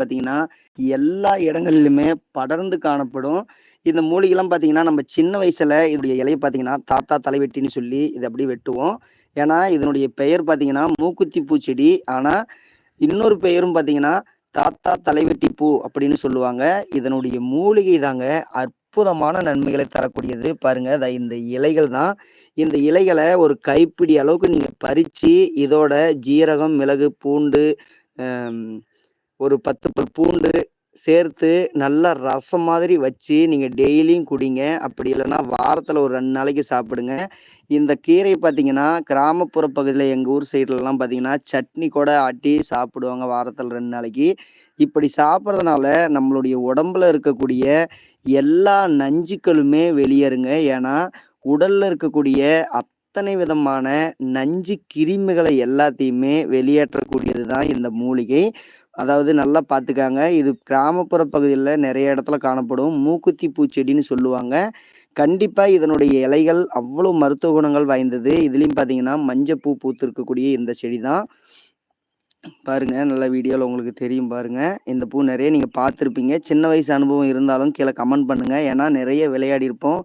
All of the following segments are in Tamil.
பார்த்தீங்கன்னா, எல்லா இடங்களிலுமே படர்ந்து காணப்படும். இந்த மூலிகைலாம் பார்த்தீங்கன்னா, நம்ம சின்ன வயசில் இதனுடைய இலையை பார்த்தீங்கன்னா, தாத்தா தலைவெட்டின்னு சொல்லி இதை அப்படியே வெட்டுவோம். ஏன்னா, இதனுடைய பெயர் பார்த்தீங்கன்னா, மூக்குத்தி பூச்செடி. ஆனால் இன்னொரு பெயரும் பார்த்தீங்கன்னா, தாத்தா தலைவெட்டி பூ அப்படின்னு சொல்லுவாங்க. இதனுடைய மூலிகை தாங்க அற்புதமான நன்மைகளை தரக்கூடியது. பாருங்க, இந்த இலைகள் தான். இந்த இலைகளை ஒரு கைப்பிடி அளவுக்கு நீங்கள் பறித்து இதோட ஜீரகம், மிளகு, பூண்டு, ஒரு 10 பல் பூண்டு சேர்த்து நல்லா ரசம் மாதிரி வச்சு நீங்கள் டெய்லியும் குடிங்க. அப்படி இல்லைன்னா வாரத்தில் ஒரு ரெண்டு நாளைக்கு சாப்பிடுங்க. இந்த கீரை பார்த்தீங்கன்னா, கிராமப்புற பகுதியில் எங்கள் ஊர் சைடுலலாம் பார்த்தீங்கன்னா, சட்னி கூட ஆட்டி சாப்பிடுவாங்க வாரத்தில் ரெண்டு நாளைக்கு. இப்படி சாப்பிட்றதுனால நம்மளுடைய உடம்புல இருக்கக்கூடிய எல்லா நஞ்சுக்களுமே வெளியேறுங்க. ஏன்னா, உடலில் இருக்கக்கூடிய அத்தனை விதமான நஞ்சு கிருமிகளை எல்லாத்தையுமே வெளியேற்றக்கூடியது தான் இந்த மூலிகை. அதாவது நல்லா பார்த்துக்காங்க இது கிராமப்புற பகுதியில் நிறைய இடத்துல காணப்படும். மூக்குத்தி பூச்செடின்னு சொல்லுவாங்க. கண்டிப்பாக இதனுடைய இலைகள் அவ்வளோ மருத்துவ குணங்கள் வாய்ந்தது. இதுலேயும் பார்த்தீங்கன்னா, மஞ்சப்பூ பூத்திருக்கக்கூடிய இந்த செடி தான். பாருங்க, நல்ல வீடியோவில் உங்களுக்கு தெரியும் பாருங்கள் இந்த பூ நிறைய நீங்கள் பார்த்துருப்பீங்க. சின்ன வயசு அனுபவம் இருந்தாலும் கீழே கமெண்ட் பண்ணுங்கள் ஏன்னா, நிறைய விளையாடியிருப்போம்.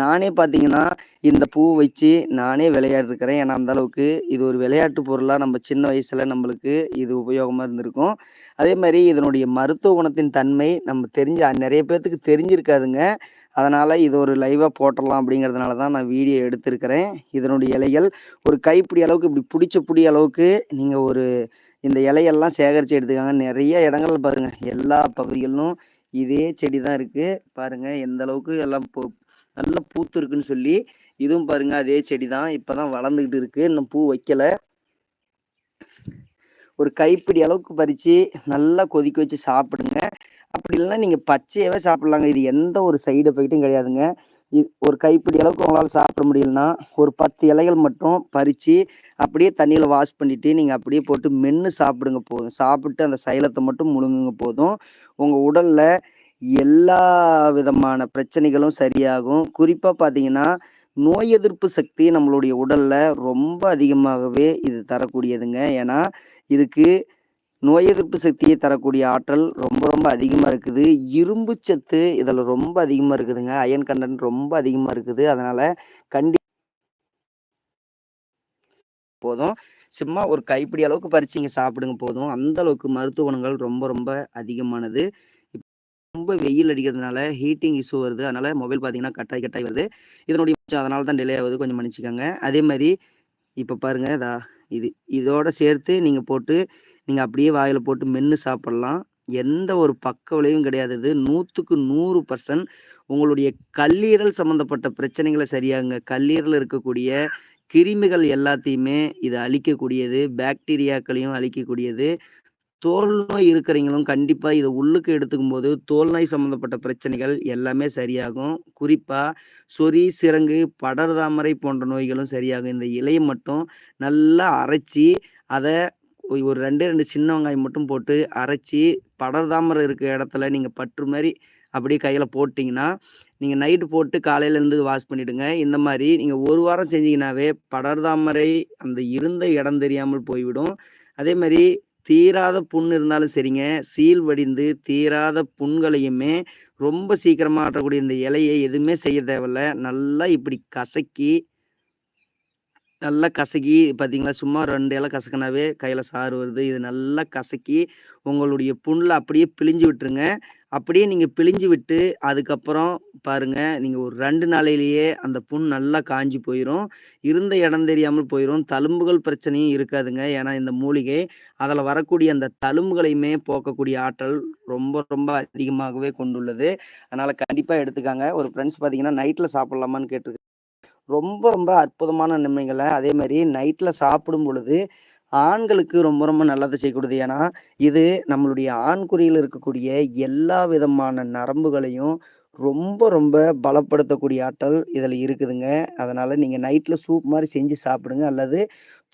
நானே பார்த்தீங்கன்னா, இந்த பூ வச்சு நானே விளையாடிருக்கிறேன். ஏன்னா, அந்த அளவுக்கு இது ஒரு விளையாட்டு பொருளாக நம்ம சின்ன வயசில் நம்மளுக்கு இது உபயோகமாக இருந்திருக்கும். அதே மாதிரி இதனுடைய மருத்துவ குணத்தின் தன்மை நம்ம தெரிஞ்ச நிறைய பேர்த்துக்கு தெரிஞ்சிருக்காதுங்க. அதனால் இது ஒரு லைவாக போட்டலாம் அப்படிங்கிறதுனால தான் நான் வீடியோ எடுத்திருக்கிறேன். இதனுடைய இலைகள் ஒரு கைப்பிடி அளவுக்கு இப்படி பிடிச்ச பிடி அளவுக்கு நீங்கள் ஒரு இந்த இலையெல்லாம் சேகரித்து எடுத்துக்காங்க நிறைய இடங்கள்ல பாருங்கள் எல்லா பகுதிகளிலும் இதே செடி தான் இருக்குது பாருங்கள் எந்த அளவுக்கு எல்லாம் நல்லா நல்லா பூத்திருக்குன்னு சொல்லி. இதுவும் பாருங்க அதே செடி தான். இப்போ தான் வளர்ந்துக்கிட்டு இருக்கு. இன்னும் பூ வைக்கல. ஒரு கைப்பிடி அளவுக்கு பறித்து நல்லா கொதிக்க வச்சு சாப்பிடுங்க. அப்படி இல்லைன்னா நீங்கள் பச்சையவே சாப்பிட்லாங்க இது எந்த ஒரு சைடு எஃபெக்ட்டும் கிடையாதுங்க. இது ஒரு கைப்பிடி அளவுக்கு உங்களால் சாப்பிட முடியலன்னா, ஒரு 10 இலைகள் மட்டும் பறித்து அப்படியே தண்ணியில் வாஷ் பண்ணிவிட்டு நீங்கள் அப்படியே போட்டு மென்று சாப்பிடுங்க போதும். சாப்பிட்டு அந்த சைலத்தை மட்டும் முழுங்குங்க போதும். உங்கள் உடலில் எல்லா விதமான பிரச்சனைகளும் சரியாகும். குறிப்பாக பார்த்தீங்கன்னா, நோய் எதிர்ப்பு சக்தி நம்மளுடைய உடலில் ரொம்ப அதிகமாகவே இது தரக்கூடியதுங்க. ஏன்னா, இதுக்கு நோய் எதிர்ப்பு சக்தியை தரக்கூடிய ஆற்றல் ரொம்ப ரொம்ப அதிகமாக இருக்குது. இரும்பு சத்து இதில் ரொம்ப அதிகமாக இருக்குதுங்க. அயன் கன்டென்ட் ரொம்ப அதிகமாக இருக்குது. அதனால் கண்டி போதும். சும்மா ஒரு கைப்பிடி அளவுக்கு பறிச்சு சாப்பிடுங்க போதும். அந்த அளவுக்கு மருத்துவ குணங்கள் ரொம்ப ரொம்ப அதிகமானது. ரொம்ப வெயில் அடிக்கிறதுனால ஹீட்டிங் இஷ்யூ வருது. அதனால மொபைல் பார்த்தீங்கன்னா, கட்டாய் கட்டாய் வருது. இதனுடைய அதனால தான் டிலே ஆகுது. கொஞ்சம் மன்னிச்சிக்கோங்க அதே மாதிரி இப்போ பாருங்க, இதா இது இதோட சேர்த்து நீங்கள் போட்டு, நீங்கள் அப்படியே வாயில் போட்டு மென்று சாப்பிடலாம். எந்த ஒரு பக்க விளைவும் கிடையாது இது. 100க்கு 100% உங்களுடைய கல்லீரல் சம்மந்தப்பட்ட பிரச்சனைகளை சரியாகுங்க. கல்லீரல் இருக்கக்கூடிய கிருமிகள் எல்லாத்தையுமே இது அழிக்கக்கூடியது. பாக்டீரியாக்களையும் அழிக்கக்கூடியது. தோல் நோய் இருக்கிறவங்களும் கண்டிப்பா இதை உள்ளுக்கு எடுத்துக்கும் போது தோல் நோய் சம்மந்தப்பட்ட பிரச்சனைகள் எல்லாமே சரியாகும். குறிப்பா சொறி, சிறங்கு படர்தாமரை போன்ற நோய்களும் சரியாகும். இந்த இலையை மட்டும் நல்லா அரைச்சி அதை ஒரு 2, 2 சின்ன வெங்காயம் மட்டும் போட்டு அரைச்சி படர்தாமரை இருக்க இடத்துல நீங்க பற்று மாதிரி அப்படியே கையில் போட்டிங்கன்னா நீங்கள் நைட்டு போட்டு காலையிலேருந்து வாஷ் பண்ணிவிடுங்க இந்த மாதிரி நீங்கள் ஒரு வாரம் செஞ்சீங்கன்னாவே, படர்தாமரை அந்த இருந்த இடம் தெரியாமல் போய்விடும். அதே மாதிரி தீராத புண் இருந்தாலும் சரிங்க, சீல் வடிந்து தீராத புண்களையுமே ரொம்ப சீக்கிரமாக ஆற்றக்கூடிய இந்த இலையை எதுவுமே செய்ய தேவையில்ல. நல்லா இப்படி கசக்கி நல்லா கசக்கி பார்த்தீங்களா, சும்மா ரெண்டு இல கசக்கினாவே கையில் சாறு வருது. இது நல்லா கசக்கி, உங்களுடைய புண்ணில் அப்படியே பிழிஞ்சு விட்டுருங்க. அப்படியே நீங்கள் பிழிஞ்சு விட்டு, அதுக்கப்புறம் பாருங்கள் நீங்கள் ஒரு ரெண்டு நாளையிலேயே அந்த புண் நல்லா காஞ்சி போயிடும் இருந்த இடம் தெரியாமல் போயிடும் தழும்புகள் பிரச்சனையும் இருக்காதுங்க. ஏன்னா, இந்த மூலிகை அதில் வரக்கூடிய அந்த தழும்புகளையுமே போக்கக்கூடிய ஆற்றல் ரொம்ப ரொம்ப அதிகமாகவே கொண்டுள்ளது. அதனால் கண்டிப்பாக எடுத்துக்காங்க. ஒரு ஃப்ரெண்ட்ஸ் பார்த்தீங்கன்னா, நைட்டில் சாப்பிட்லாமான்னு கேட்டிருக்கு ரொம்ப ரொம்ப அற்புதமான நிம்மகளை அதே மாதிரி நைட்டில் சாப்பிடும் பொழுது, ஆண்களுக்கு ரொம்ப ரொம்ப நல்லது செய்யக்கூடியது. ஏன்னா, இது நம்மளுடைய ஆண்குறியில் இருக்கக்கூடிய எல்லா விதமான நரம்புகளையும் ரொம்ப ரொம்ப பலப்படுத்தக்கூடிய ஆற்றல் இதில் இருக்குதுங்க. அதனால் நீங்கள் நைட்டில் சூப் மாதிரி செஞ்சு சாப்பிடுங்க. அல்லது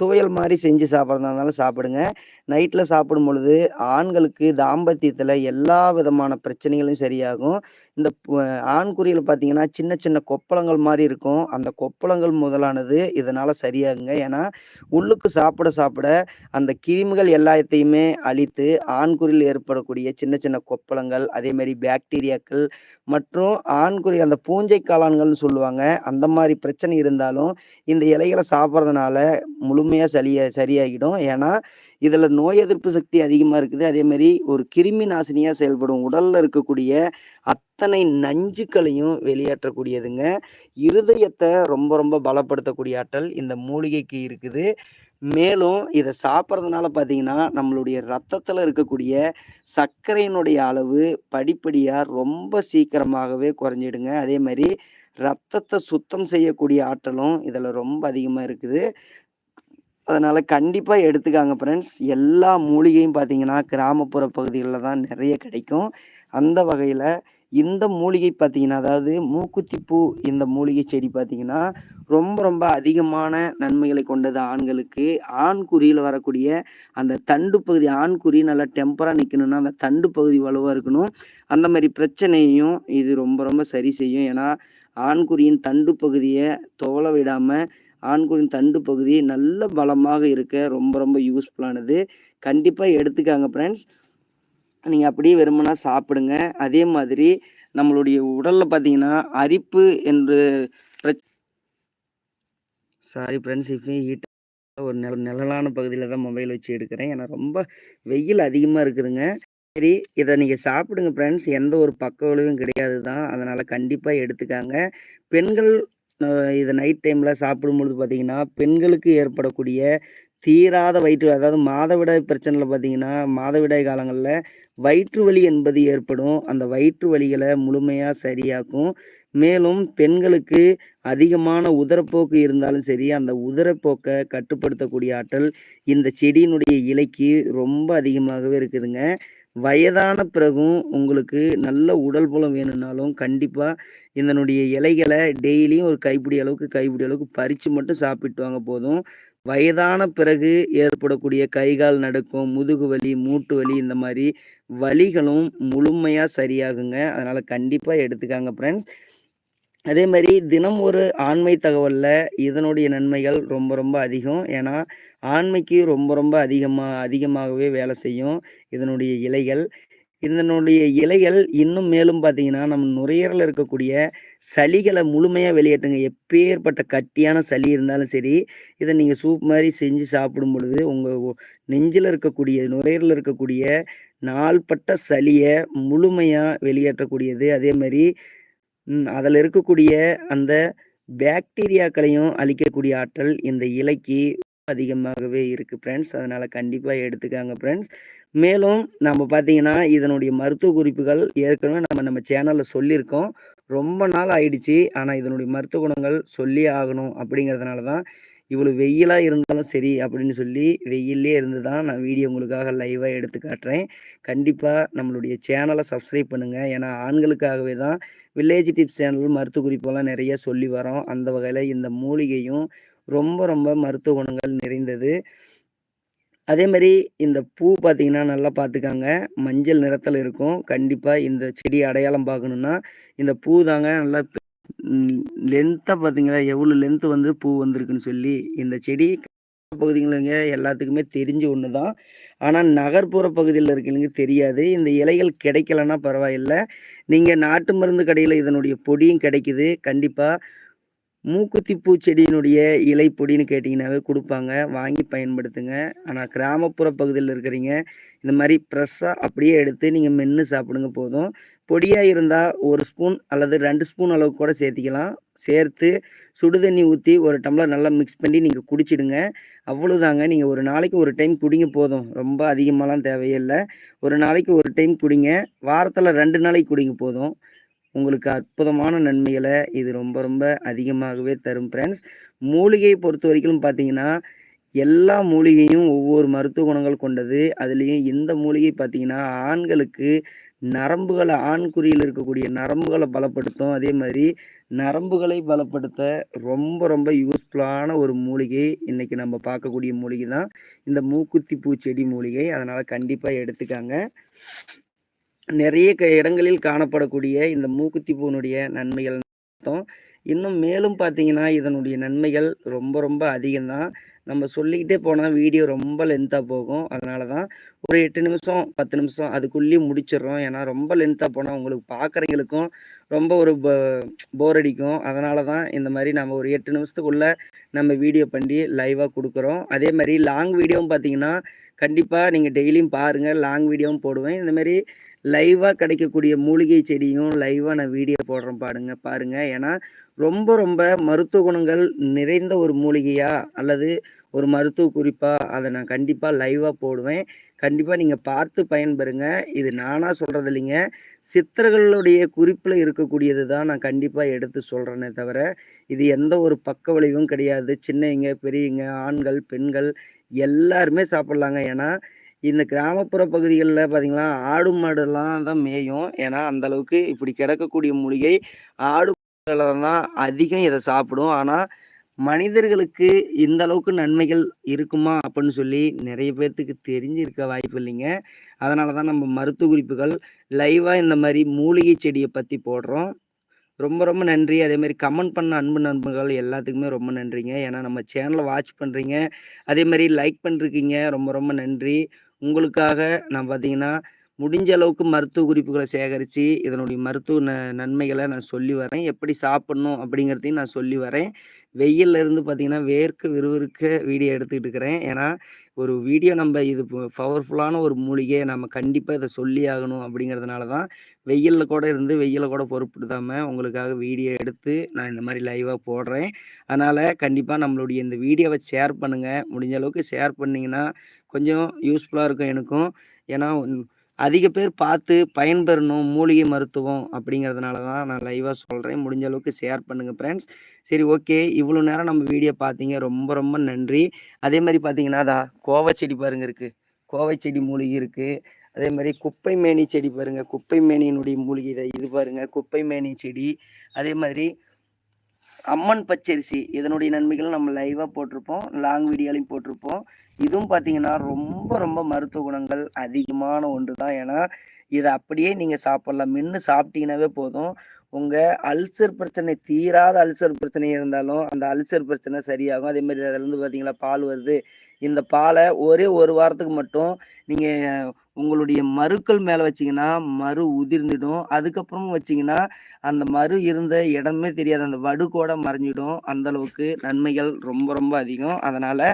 துவையல் மாதிரி செஞ்சு சாப்பிட்றதா இருந்தாலும் சாப்பிடுங்க. நைட்டில் சாப்பிடும் பொழுது ஆண்களுக்கு தாம்பத்தியத்தில் எல்லா விதமான பிரச்சனைகளும் சரியாகும். இந்த ஆண்குறியில் பார்த்தீங்கன்னா சின்ன சின்ன கொப்பளங்கள் மாதிரி இருக்கும். அந்த கொப்பளங்கள் முதலானது இதனால் சரியாகுங்க. ஏன்னா உள்ளுக்கு சாப்பிட சாப்பிட அந்த கிருமிகள் எல்லாத்தையுமே அழித்து ஆண்குறியில் ஏற்படக்கூடிய சின்ன சின்ன கொப்பளங்கள் அதேமாரி பாக்டீரியாக்கள் மற்றும் ஆண்குறி அந்த பூஞ்சை காளான்கள்னு சொல்லுவாங்க. அந்த மாதிரி பிரச்சனை இருந்தாலும் இந்த இலைகளை சாப்பிட்றதுனால முழுமையாக சரியா சரியாகிடும். ஏன்னா இதில் நோய் எதிர்ப்பு சக்தி அதிகமாக இருக்குது. அதேமாதிரி ஒரு கிருமி நாசினியாக செயல்படும் உடலில் இருக்கக்கூடிய அத்தனை நஞ்சுக்களையும் வெளியேற்றக்கூடியதுங்க. இருதயத்தை ரொம்ப ரொம்ப பலப்படுத்தக்கூடிய ஆற்றல் இந்த மூலிகைக்கு இருக்குது. மேலும் இதை சாப்பிட்றதுனால பார்த்தீங்கன்னா நம்மளுடைய ரத்தத்தில் இருக்கக்கூடிய சர்க்கரையினுடைய அளவு படிப்படியாக ரொம்ப சீக்கிரமாகவே குறைஞ்சிடுங்க. அதே மாதிரி ரத்தத்தை சுத்தம் செய்யக்கூடிய ஆற்றலும் இதில் ரொம்ப அதிகமாக இருக்குது. அதனால் கண்டிப்பாக எடுத்துக்காங்க ஃப்ரெண்ட்ஸ் எல்லா மூலிகையும் பார்த்தீங்கன்னா கிராமப்புற பகுதிகளில் தான் நிறைய கிடைக்கும். அந்த வகையில் இந்த மூலிகை பார்த்தீங்கன்னா அதாவது மூக்குத்திப்பூ இந்த மூலிகை செடி பார்த்தீங்கன்னா ரொம்ப ரொம்ப அதிகமான நன்மைகளை கொண்டது ஆண்களுக்கு. ஆண் குறியில் வரக்கூடிய அந்த தண்டு பகுதி ஆண் குறி நல்லா டெம்பராக நிற்கணும்னா அந்த தண்டு பகுதி வலுவாக இருக்கணும். அந்த மாதிரி பிரச்சனையும் இது ரொம்ப ரொம்ப சரி செய்யும். ஏன்னா ஆண்குறியின் தண்டு பகுதியை தோலை விடாமல் ஆண்குறின் தண்டு பகுதி நல்ல பலமாக இருக்க ரொம்ப ரொம்ப யூஸ்ஃபுல்லானது கண்டிப்பாக எடுத்துக்காங்க ஃப்ரெண்ட்ஸ் நீங்கள் அப்படியே வெறுமனா சாப்பிடுங்க. அதே மாதிரி நம்மளுடைய உடலில் பார்த்தீங்கன்னா அரிப்பு என்று பிரச் சாரி ஃப்ரெண்ட்ஸ் இப்போ ஹீட் ஒரு நில நிழலான பகுதியில் தான் மொபைல் வச்சு எடுக்கிறேன். ஏன்னா ரொம்ப வெயில் அதிகமாக இருக்குதுங்க. சரி இதை நீங்கள் சாப்பிடுங்க ஃப்ரெண்ட்ஸ் எந்த ஒரு பக்க விளைவும் கிடையாது தான் அதனால் கண்டிப்பாக எடுத்துக்காங்க. பெண்கள் இதை நைட் டைமில் சாப்பிடும் பொழுது பார்த்தீங்கன்னா பெண்களுக்கு ஏற்படக்கூடிய தீராத வயிற்று அதாவது மாதவிடாய் பிரச்சனையில் பார்த்தீங்கன்னா மாதவிடாய் காலங்களில் வயிற்று வலி என்பது ஏற்படும். அந்த வயிற்று வலிகளை முழுமையாக சரியாக்கும். மேலும் பெண்களுக்கு அதிகமான உதரப்போக்கு இருந்தாலும் சரி அந்த உதரப்போக்கை கட்டுப்படுத்தக்கூடிய ஆற்றல் இந்த செடியினுடைய இலைக்கு ரொம்ப அதிகமாகவே இருக்குதுங்க. வயதான பிறகும் உங்களுக்கு நல்ல உடல் புலம் வேணும்னாலும் கண்டிப்பாக இதனுடைய இலைகளை டெய்லியும் ஒரு கைப்பிடி அளவுக்கு கைப்பிடி அளவுக்கு பறித்து மட்டும் சாப்பிட்டு வாங்க போதும். வயதான பிறகு ஏற்படக்கூடிய கைகால் நடுக்கம் முதுகு வலி மூட்டு வலி இந்த மாதிரி வலிகளும் முழுமையாக சரியாகுங்க. அதனால் கண்டிப்பாக எடுத்துக்காங்க ஃப்ரெண்ட்ஸ் அதே மாதிரி தினம் ஒரு ஆண்மை தகவலில் இதனுடைய நன்மைகள் ரொம்ப ரொம்ப அதிகம். ஏன்னா ஆண்மைக்கு ரொம்ப ரொம்ப அதிகமாக அதிகமாகவே வேலை செய்யும் இதனுடைய இலைகள். இதனுடைய இலைகள் இன்னும் மேலும் பார்த்தீங்கன்னா நம்ம நுரையீரலில் இருக்கக்கூடிய சளிகளை முழுமையாக வெளியேற்றுங்க. எப்பேற்பட்ட கட்டியான சளி இருந்தாலும் சரி இதை நீங்கள் சூப் மாதிரி செஞ்சு சாப்பிடும் பொழுது உங்கள் நெஞ்சில் இருக்கக்கூடிய நுரையீரலில் இருக்கக்கூடிய நாள்பட்ட சளியை முழுமையாக வெளியேற்றக்கூடியது. அதே மாதிரி அதில் இருக்கக்கூடிய அந்த பாக்டீரியாக்களையும் அழிக்கக்கூடிய ஆற்றல் இந்த இலைக்கு அதிகமாகவே இருக்குது ஃப்ரெண்ட்ஸ் அதனால் கண்டிப்பாக எடுத்துக்காங்க ஃப்ரெண்ட்ஸ் மேலும் நம்ம பார்த்தீங்கன்னா இதனுடைய மருத்துவ குறிப்புகள் ஏற்கனவே நம்ம நம்ம சேனலில் சொல்லியிருக்கோம். ரொம்ப நாள் ஆயிடுச்சு. ஆனால் இதனுடைய மருத்துவ குணங்கள் சொல்லி ஆகணும் அப்படிங்கிறதுனால தான் இவ்வளோ வெயிலாக இருந்தாலும் சரி அப்படின்னு சொல்லி வெயிலே இருந்து தான் நான் வீடியோ உங்களுக்காக லைவாக எடுத்து காட்டுறேன். கண்டிப்பாக நம்மளுடைய சேனலை சப்ஸ்கிரைப் பண்ணுங்கள் ஏன்னா ஆண்களுக்காகவே தான் வில்லேஜ் டிப்ஸ் சேனல் மருத்துவ குறிப்பெல்லாம் நிறைய சொல்லி வரோம் அந்த வகையில் இந்த மூலிகையும் ரொம்ப ரொம்ப மருத்துவ குணங்கள் நிறைந்தது. அதே மாதிரி இந்த பூ பார்த்தீங்கன்னா நல்லா பார்த்துக்காங்க மஞ்சள் நிறத்தில் இருக்கும். கண்டிப்பாக இந்த செடி அடையாளம் பார்க்கணுன்னா இந்த பூ தாங்க நல்லா லென்த்தாக பார்த்தீங்களா எவ்வளோ லென்த்து வந்து பூ வந்திருக்குன்னு சொல்லி இந்த செடி பகுதிகளுங்க எல்லாத்துக்குமே தெரிஞ்ச ஒன்று தான் ஆனால் நகர்ப்புற பகுதியில் இருக்கிறவங்க தெரியாது. இந்த இலைகள் கிடைக்கலன்னா பரவாயில்லை. நீங்கள் நாட்டு மருந்து கடையில் இதனுடைய பொடியும் கிடைக்குது. கண்டிப்பாக மூக்குத்தி பூச்செடியினுடைய இலை பொடின்னு கேட்டிங்கனாவே கொடுப்பாங்க. வாங்கி பயன்படுத்துங்க. ஆனால் கிராமப்புற பகுதியில் இருக்கிறீங்க இந்த மாதிரி ஃப்ரெஷ்ஷாக அப்படியே எடுத்து நீங்கள் மென்று சாப்பிடுங்க போதும். பொடியாக இருந்தால் ஒரு ஸ்பூன் அல்லது ரெண்டு ஸ்பூன் அளவுக்கு கூட சேர்த்திக்கலாம். சேர்த்து சுடு தண்ணி ஊற்றி ஒரு டம்ளர் நல்லா மிக்ஸ் பண்ணி நீங்கள் குடிச்சிடுங்க. அவ்வளோதாங்க நீங்கள் ஒரு நாளைக்கு ஒரு டைம் குடிங்க போதும். ரொம்ப அதிகமாகலாம் தேவையில்லை ஒரு நாளைக்கு ஒரு டைம் குடிங்க. வாரத்தில் ரெண்டு நாளைக்கு குடிங்க போதும். உங்களுக்கு அற்புதமான நன்மைகளை இது ரொம்ப ரொம்ப அதிகமாகவே தரும் ஃப்ரெண்ட்ஸ் மூலிகையை பொறுத்த வரைக்கும் பார்த்தீங்கன்னா எல்லா மூலிகையும் ஒவ்வொரு மருத்துவ குணங்கள் கொண்டது. அதுலேயும் இந்த மூலிகை பார்த்தீங்கன்னா ஆண்களுக்கு நரம்புகளை ஆண்குறியில் இருக்கக்கூடிய நரம்புகளை பலப்படுத்தும். அதே மாதிரி நரம்புகளை பலப்படுத்த ரொம்ப ரொம்ப யூஸ்ஃபுல்லான ஒரு மூலிகை இன்றைக்கி நம்ம பார்க்கக்கூடிய மூலிகை தான் இந்த மூக்குத்தி பூச்செடி மூலிகை. அதனால் கண்டிப்பாக எடுத்துக்காங்க. நிறைய க இடங்களில் காணப்படக்கூடிய இந்த மூக்குத்தி பூனுடைய நன்மைகள் பார்த்தோம் இன்னும் மேலும் பார்த்தீங்கன்னா இதனுடைய நன்மைகள் ரொம்ப ரொம்ப அதிகம்தான். நம்ம சொல்லிக்கிட்டே போனால் வீடியோ ரொம்ப லென்த்தாக போகும். அதனால தான் ஒரு எட்டு நிமிஷம் பத்து நிமிஷம் அதுக்குள்ளேயும் முடிச்சிடுறோம். ஏன்னா ரொம்ப லென்த்தாக போனால் உங்களுக்கு பார்க்குறவங்களுக்கும் ரொம்ப ஒரு போர் அடிக்கும். அதனால தான் இந்த மாதிரி நம்ம ஒரு எட்டு நிமிஷத்துக்குள்ளே நம்ம வீடியோ பண்ணி லைவாக கொடுக்குறோம். அதே மாதிரி லாங் வீடியோவும் பார்த்தீங்கன்னா கண்டிப்பாக நீங்கள் டெய்லியும் பாருங்கள் லாங் வீடியோவும் போடுவேன். இந்தமாரி லைவாக கிடைக்கக்கூடிய மூலிகை செடியும் லைவாக நான் வீடியோ போடுறேன் பாருங்க பாருங்கள் ஏன்னா ரொம்ப ரொம்ப மருத்துவ குணங்கள் நிறைந்த ஒரு மூலிகையா அல்லது ஒரு மருத்துவ குறிப்பாக அதை நான் கண்டிப்பாக லைவாக போடுவேன். கண்டிப்பாக நீங்கள் பார்த்து பயன்பெறுங்க. இது நானாக சொல்கிறது இல்லைங்க. சித்தர்களுடைய குறிப்பில் இருக்கக்கூடியது தான் நான் கண்டிப்பாக எடுத்து சொல்கிறேனே தவிர இது எந்த ஒரு பக்க விளைவும் கிடையாது. சின்னவங்க பெரியவங்க ஆண்கள் பெண்கள் எல்லாருமே சாப்பிட்லாங்க. ஏன்னா இந்த கிராமப்புற பகுதிகளில் பார்த்திங்களா ஆடு மாடுலாம் தான் மேயும். ஏன்னா அந்தளவுக்கு இப்படி கிடக்கக்கூடிய மூலிகை ஆடு தான் அதிகம் இதை சாப்பிடும். ஆனால் மனிதர்களுக்கு இந்த அளவுக்கு நன்மைகள் இருக்குமா அப்படின்னு சொல்லி நிறைய பேர்த்துக்கு தெரிஞ்சிருக்க வாய்ப்பு இல்லைங்க. அதனால தான் நம்ம மருத்துவ குறிப்புகள் லைவாக இந்த மாதிரி மூலிகை செடியை பற்றி போடுறோம். ரொம்ப ரொம்ப நன்றி. அதே மாதிரி கமெண்ட் பண்ண அன்பு நண்பர்கள் எல்லாத்துக்குமே ரொம்ப நன்றிங்க. ஏன்னா நம்ம சேனலை வாட்ச் பண்ணுறீங்க அதே மாதிரி லைக் பண்ணிருக்கீங்க. ரொம்ப ரொம்ப நன்றி. உங்களுக்காக நான் பார்த்தீங்கன்னா முடிஞ்ச அளவுக்கு மருத்துவ குறிப்புகளை சேகரித்து இதனுடைய மருத்துவ ந நன்மைகளை நான் சொல்லி வரேன். எப்படி சாப்பிட்ணும் அப்படிங்கிறதையும் நான் சொல்லி வரேன். வெயிலில் இருந்து பார்த்தீங்கன்னா வேர்க்க விறுவிறுக்க வீடியோ எடுத்துக்கிட்டு இருக்கிறேன். ஏன்னா ஒரு வீடியோ நம்ம இது பவர்ஃபுல்லான ஒரு மூலிகையை நம்ம கண்டிப்பாக இதை சொல்லி ஆகணும் அப்படிங்கிறதுனால தான் வெயிலில் கூட இருந்து வெயிலில் கூட பொறுப்படுத்தாமல் உங்களுக்காக வீடியோ எடுத்து நான் இந்த மாதிரி லைவாக போடுறேன். அதனால் கண்டிப்பாக நம்மளுடைய இந்த வீடியோவை ஷேர் பண்ணுங்கள் முடிஞ்ச அளவுக்கு ஷேர் பண்ணிங்கன்னா கொஞ்சம் யூஸ்ஃபுல்லாக இருக்கும் எனக்கும். ஏன்னா அதிக பேர் பார்த்து பயன்பெறணும் மூலிகை மருத்துவம் அப்படிங்கிறதுனால தான் நான் லைவாக சொல்கிறேன் முடிஞ்ச அளவுக்கு ஷேர் பண்ணுங்கள் ஃப்ரெண்ட்ஸ் சரி ஓகே இவ்வளோ நேரம் நம்ம வீடியோ பார்த்தீங்க. ரொம்ப ரொம்ப நன்றி. அதே மாதிரி பார்த்தீங்கன்னா அதான் கோவை செடி பாருங்க இருக்குது கோவை செடி மூலிகை இருக்குது அதே மாதிரி குப்பை மேனி செடி பாருங்கள் குப்பை மேனியினுடைய மூலிகை இதை இது பாருங்கள் குப்பை மேனி செடி. அதே மாதிரி அம்மன் பச்சரிசி இதனுடைய நன்மைகள் நம்ம லைவாக போட்டிருப்போம். லாங் வீடியோலையும் போட்டிருப்போம். இதுவும் பார்த்தீங்கன்னா ரொம்ப ரொம்ப மருத்துவ குணங்கள் அதிகமான ஒன்று தான் ஏன்னா இதை அப்படியே நீங்கள் சாப்பிட்லாம். மென்று சாப்பிட்டீங்கன்னாவே போதும். உங்கள் அல்சர் பிரச்சனை தீராத அல்சர் பிரச்சனை இருந்தாலும் அந்த அல்சர் பிரச்சனை சரியாகும். அதே மாதிரி அதுலேருந்து பார்த்தீங்களா பால் வருது. இந்த பாலை ஒரே ஒரு வாரத்துக்கு மட்டும் நீங்கள் உங்களுடைய மருக்கள் மேலே வச்சிங்கன்னா மறு உதிர்ந்துடும். அதுக்கப்புறமும் வச்சிங்கன்னா அந்த மறு இருந்த இடமே தெரியாது. அந்த வடு கூட மறைஞ்சிடும் அந்தளவுக்கு நன்மைகள் ரொம்ப ரொம்ப அதிகம். அதனால்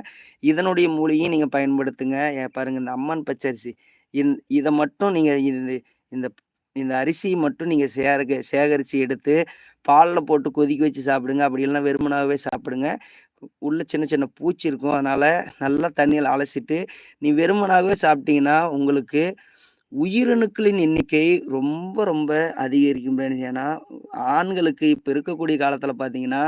இதனுடைய மூலிகையும் நீங்கள் பயன்படுத்துங்க. பாருங்கள் இந்த அம்மன் பச்சரிசி. இந் இதை மட்டும் நீங்கள் இந்த இந்த இந்த அரிசியை மட்டும் நீங்கள் சேக சேகரித்து எடுத்து பாலில் போட்டு கொதிக்க வச்சு சாப்பிடுங்க. அப்படி இல்லைன்னா வெறுமனாகவே சாப்பிடுங்க. உள்ள சின்ன சின்ன பூச்சி இருக்கும். அதனால் நல்லா தண்ணியில் அலசிட்டு நீ வெறுமனாகவே சாப்பிட்டீங்கன்னா உங்களுக்கு உயிரணுக்களின் எண்ணிக்கை ரொம்ப ரொம்ப அதிகரிக்கும் ஏன்னா ஆண்களுக்கு இப்போ இருக்கக்கூடிய காலத்தில் பார்த்தீங்கன்னா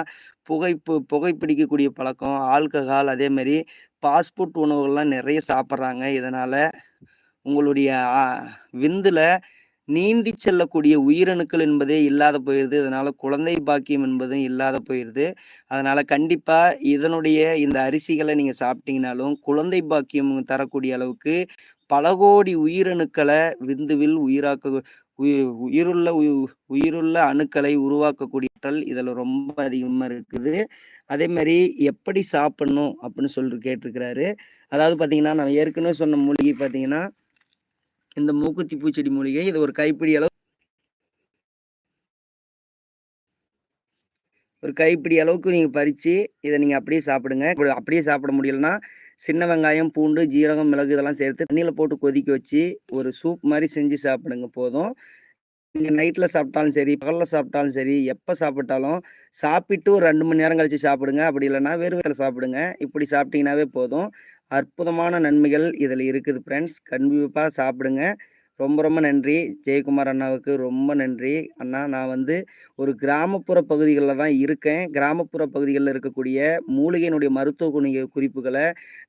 புகைப்பு புகைப்பிடிக்கக்கூடிய பழக்கம் ஆல்கஹால் அதேமாரி பாஸ்போர்ட் உணவுகள்லாம் நிறைய சாப்பிட்றாங்க. இதனால் உங்களுடைய விந்தில் நீந்தி செல்லக்கூடிய உயிரணுக்கள் என்பதே இல்லாத போயிடுது அதனால் குழந்தை பாக்கியம் என்பதும் இல்லாத போயிடுது அதனால் கண்டிப்பாக இதனுடைய இந்த அரிசிகளை நீங்கள் சாப்பிட்டீங்கனாலும் குழந்தை பாக்கியம் தரக்கூடிய அளவுக்கு பல கோடி உயிரணுக்களை விந்துவில் உயிராக்க உயிருள்ள உயிருள்ள அணுக்களை உருவாக்கக்கூடிய இதில் ரொம்ப அதிகமாக இருக்குது. அதே மாதிரி எப்படி சாப்பிட்ணும் அப்படின்னு சொல்லிட்டு கேட்டிருக்கிறாரு. அதாவது பார்த்தீங்கன்னா நான் ஏற்கனவே சொன்ன மூலிகை பார்த்தீங்கன்னா இந்த மூக்குத்தி பூச்செடி மூலிகை இது ஒரு கைப்பிடி அளவு ஒரு கைப்பிடி அளவுக்கு நீங்கள் பறித்து இதை நீங்கள் அப்படியே சாப்பிடுங்க. அப்படியே சாப்பிட முடியலன்னா சின்ன வெங்காயம் பூண்டு ஜீரகம் மிளகு இதெல்லாம் சேர்த்து தண்ணியில் போட்டு கொதிக்க வச்சு ஒரு சூப் மாதிரி செஞ்சு சாப்பிடுங்க போதும். நீங்கள் நைட்டில் சாப்பிட்டாலும் சரி பகலில் சாப்பிட்டாலும் சரி எப்போ சாப்பிட்டாலும் சாப்பிட்டு ஒரு ரெண்டு மணி நேரம் கழித்து சாப்பிடுங்க. அப்படி இல்லைன்னா வெறும் சாப்பிடுங்க. இப்படி சாப்பிட்டீங்கன்னாவே போதும். அற்புதமான நன்மைகள் இதில் இருக்குது ஃப்ரெண்ட்ஸ் கண்டிப்பாக சாப்பிடுங்க. ரொம்ப ரொம்ப நன்றி. ஜெயக்குமார் அண்ணாவுக்கு ரொம்ப நன்றி. அண்ணா நான் வந்து ஒரு கிராமப்புற பகுதிகளில் தான் இருக்கேன். கிராமப்புற பகுதிகளில் இருக்கக்கூடிய மூலிகையினுடைய மருத்துவ குணி குறிப்புகளை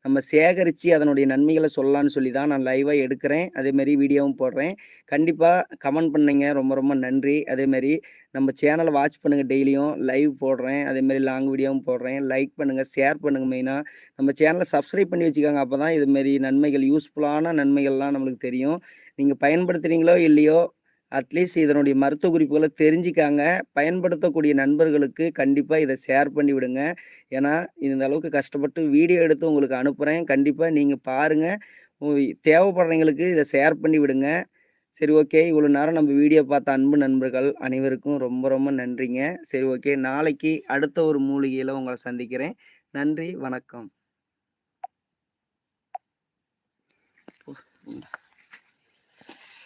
நம்ம சேகரித்து அதனுடைய நன்மைகளை சொல்லலான்னு சொல்லி தான் நான் லைவாக எடுக்கிறேன். அதேமாரி வீடியோவும் போடுறேன். கண்டிப்பாக கமெண்ட் பண்ணீங்க. ரொம்ப ரொம்ப நன்றி. அதேமாரி நம்ம சேனலை வாட்ச் பண்ணுங்கள் டெய்லியும் லைவ் போடுறேன். அதேமாரி லாங் வீடியோவும் போடுறேன். லைக் பண்ணுங்கள் ஷேர் பண்ணுங்கள் மெயினாக நம்ம சேனலை சப்ஸ்கிரைப் பண்ணி வச்சுக்கோங்க. அப்போ தான் இதுமாரி நன்மைகள் யூஸ்ஃபுல்லான நன்மைகள்லாம் நம்மளுக்கு தெரியும். நீங்கள் பயன்படுத்துகிறீங்களோ இல்லையோ அட்லீஸ்ட் இதனுடைய மருத்துவ குறிப்புகளை தெரிஞ்சிக்காங்க. பயன்படுத்தக்கூடிய நண்பர்களுக்கு கண்டிப்பாக இதை ஷேர் பண்ணி விடுங்க. ஏன்னா இந்த அளவுக்கு கஷ்டப்பட்டு வீடியோ எடுத்து உங்களுக்கு அனுப்புகிறேன் கண்டிப்பாக நீங்கள் பாருங்கள் தேவைப்படுறவங்களுக்கு இதை ஷேர் பண்ணி விடுங்க. சரி ஓகே இவ்வளோ நேரம் நம்ம வீடியோ பார்த்த அன்பு நண்பர்கள் அனைவருக்கும் ரொம்ப ரொம்ப நன்றிங்க. சரி ஓகே நாளைக்கு அடுத்த ஒரு மூலிகையில் உங்களை சந்திக்கிறேன். நன்றி வணக்கம்.